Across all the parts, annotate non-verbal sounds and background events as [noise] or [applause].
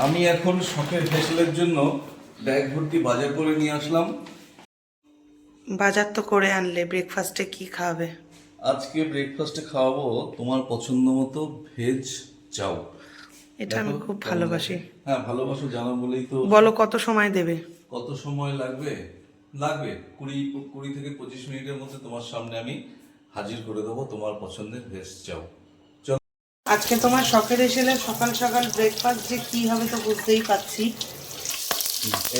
আমি এখন শখের ফেসলের জন্য ব্যাগ ভর্তি বাজার করে নিয়ে আসলাম। বাজার তো করে আনলে ব্রেকফাস্টে কি খাবে? আজকে ব্রেকফাস্টে খাওয়াবো তোমার পছন্দ মতো ভেজ চাও। এটা আমি খুব ভালোবাসি। হ্যাঁ ভালোবাসো জানো বলেই তো। বলো কত সময় দেবে? কত সময় লাগবে? লাগবে। কুড়ি কুড়ি থেকে পঁচিশ মিনিটের মধ্যে তোমার সামনে আমি হাজির করে দেবো তোমার পছন্দের ভেজ চলো আজকে তোমার শখের এসেলে সকাল সকাল ব্রেকফাস্ট যে কি হবে তো বুঝতেই পারছি।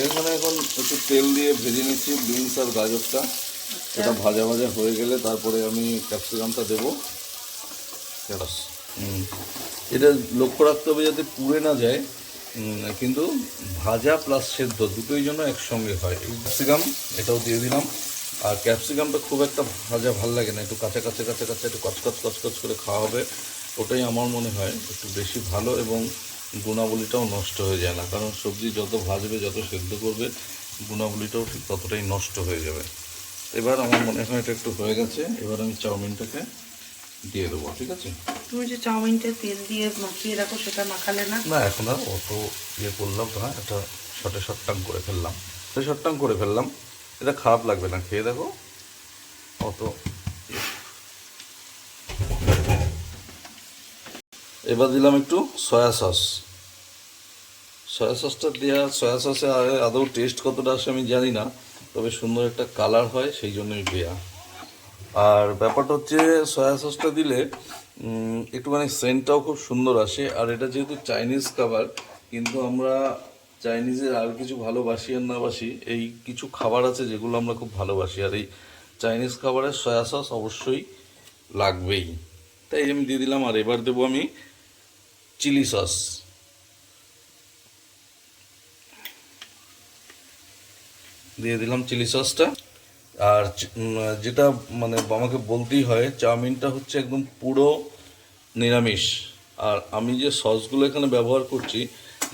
এখানে এখন একটু তেল দিয়ে ভেজে নিচ্ছি বিনস আর গাজরটা। এটা ভাজা ভাজা হয়ে গেলে তারপরে আমি ক্যাপসিকামটা দেবো। এটা লক্ষ্য রাখতে হবে যাতে পুড়ে না যায়। কিন্তু ভাজা প্লাস সেদ্ধ দুটোই জন্য একসঙ্গে হয়। ক্যাপসিকাম এটাও দিয়ে দিলাম। আর ক্যাপসিকামটা খুব একটা ভাজা ভালো লাগে না। একটু কাঁচা কাঁচা কাঁচা কাঁচা একটু কচকচ কচকচ করে খাওয়া হবে। ওটাই আমার মনে হয় একটু বেশি ভালো এবং গুণাবলীটাও নষ্ট হয়ে যায় না। কারণ সবজি যত ভাজবে যত সেদ্ধ করবে গুণাবলীটাও ঠিক ততটাই নষ্ট হয়ে যাবে। এবার আমার মনে হয় এটা একটু হয়ে গেছে। এবার আমি চাউমিনটাকে দিয়ে দেবো ঠিক আছে? তুমি যে চাউমিনটা তেল দিয়ে মাখিয়ে রাখো সেটা মাখালে না? না এখন আর অত ইয়ে করলাম না। এটা শটে শটটাং করে ফেললাম। শটে শটটাং করে ফেললাম। এটা খারাপ লাগবে না। খেয়ে দেখো অত এবার দিলাম একটু সয়া সস সয়া সসটা দেওয়া সয়া সসে আদৌ টেস্ট কতটা আসে আমি জানি না, তবে সুন্দর একটা কালার হয় সেই জন্যই দেয়া। আর ব্যাপারটা হচ্ছে সয়া সসটা দিলে একটুখানি সেন্টটাও খুব সুন্দর আসে। আর এটা যেহেতু চাইনিজ খাবার, কিন্তু আমরা চাইনিজের আর কিছু ভালোবাসি আর না বাসি, এই কিছু খাবার আছে যেগুলো আমরা খুব ভালোবাসি। আর এই চাইনিজ খাবারের সয়া সস অবশ্যই লাগবেই। তাই আমি দিয়ে দিলাম, আর এবার দেবো আমি চিলি সস। দিয়ে দিলাম চিলি সসটা। আর যেটা মানে আমাকে বলতেই হয়, চাউমিনটা হচ্ছে একদম পুরো নিরামিষ। আর আমি যে সসগুলো এখানে ব্যবহার করছি,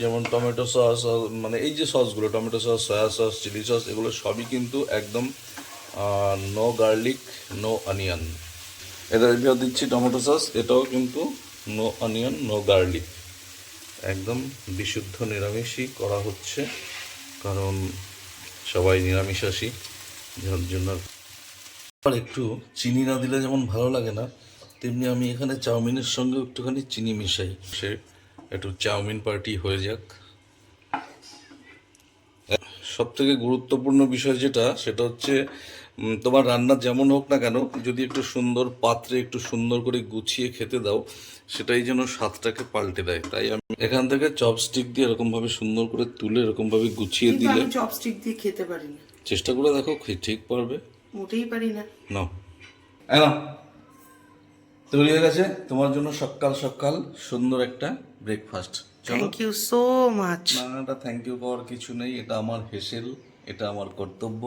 যেমন টমেটো সস মানে এই যে সসগুলো, tomato sauce, soya sauce, chilli sauce, এগুলো সবই কিন্তু একদম নো গার্লিক নো অনিয়ন এটা দিচ্ছি টমেটো সস, এটাও কিন্তু নো অনিয়ন, নো গার্লিক। একদম বিশুদ্ধ নিরামিষই করা হচ্ছে, কারণ সবাই নিরামিষাশী, যার জন্য আর একটু চিনি না দিলে যেমন ভালো লাগে না, তেমনি আমি এখানে চাউমিনের সঙ্গে একটুখানি চিনি মিশাই। সে একটু চাউমিন পার্টি হয়ে যাক। সব থেকে গুরুত্বপূর্ণ বিষয় যেটা, সেটা হচ্ছে তোমার রান্না যেমন হোক না কেন যদি একটু সুন্দর পাত্রে একটু সুন্দর করে গুছিয়ে খেতে দাও সেটাই যেন স্বাদটাকে পাল্টে দেয়। তাই আমি এখান থেকে চপস্টিক দিয়ে এরকমভাবে সুন্দর করে তুলে এরকমভাবে গুছিয়ে দিলে চপস্টিক দিয়ে খেতে পারি না। চেষ্টা করে দেখো ঠিক পারবে। মোটেই পারি না। এই নাও। তৈরি হয়ে গেছে। তোমার জন্য সকাল সকাল সুন্দর একটা breakfast thank you so much না থ্যাংক ইউ পাওয়ার কিছু নেই। এটা আমার হেসেল এটা আমার কর্তব্য।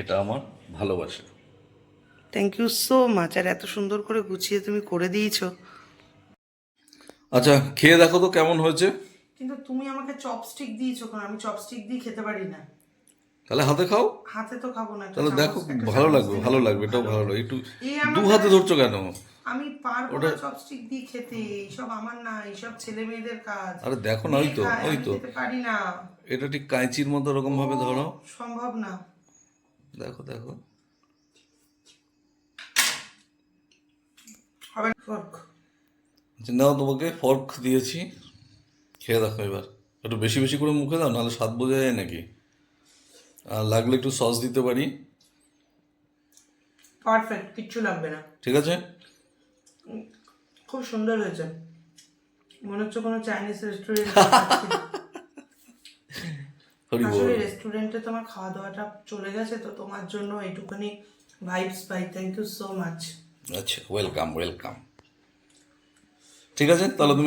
এটা আমার ভালোবাসা। থ্যাংক ইউ সো মাচ আর এত সুন্দর করে গুছিয়ে তুমি করে দিয়েছ। আচ্ছা খেয়ে দেখো তো কেমন হয়েছে। কিন্তু তুমি আমাকে চপস্টিক দিয়েছ কারণ আমি চপস্টিক দিয়ে খেতে পারি না। তাহলে হাতে খাও। হাতে তো খাব না তাহলে দেখো ভালো লাগবে ভালো লাগবে এটাও ভালো লাগবে। একটু দু হাতে ধরছো কেন? আমি পারব না চপস্টিক দিয়ে খেতে এইসব আমার না এইসব ছেলে মেয়েদের কাজ। আরে দেখো না ওই তো ওই তো পারি না। এটা ঠিক কাঁচির মতো ওরকম ভাবে ধরো। সম্ভব না। দেখো দেখো। ফর্ক। নাও তোমাকে ফর্ক দিয়েছি। খেয়ে দেখো এবার। একটু বেশি বেশি করে মুখে দাও নাহলে স্বাদ বোঝা যায় নাকি? আর লাগলে একটু সস দিতে পারি। পারফেক্ট কিচ্ছু লাগবে না। ঠিক আছে? খুব সুন্দর হয়েছে। মনে হচ্ছে কোনো চাইনিজ রেস্টুরেন্ট। [laughs] আসলে রেস্টুরেন্টে তোমার খাওয়া দাওয়াটা চলে গেছে তো তোমার জন্য এইটুকুনি ভাইবস ভাই থ্যাংক ইউ সো মাচ আচ্ছা ওয়েলকাম ওয়েলকাম ঠিক আছে তাহলে তুমি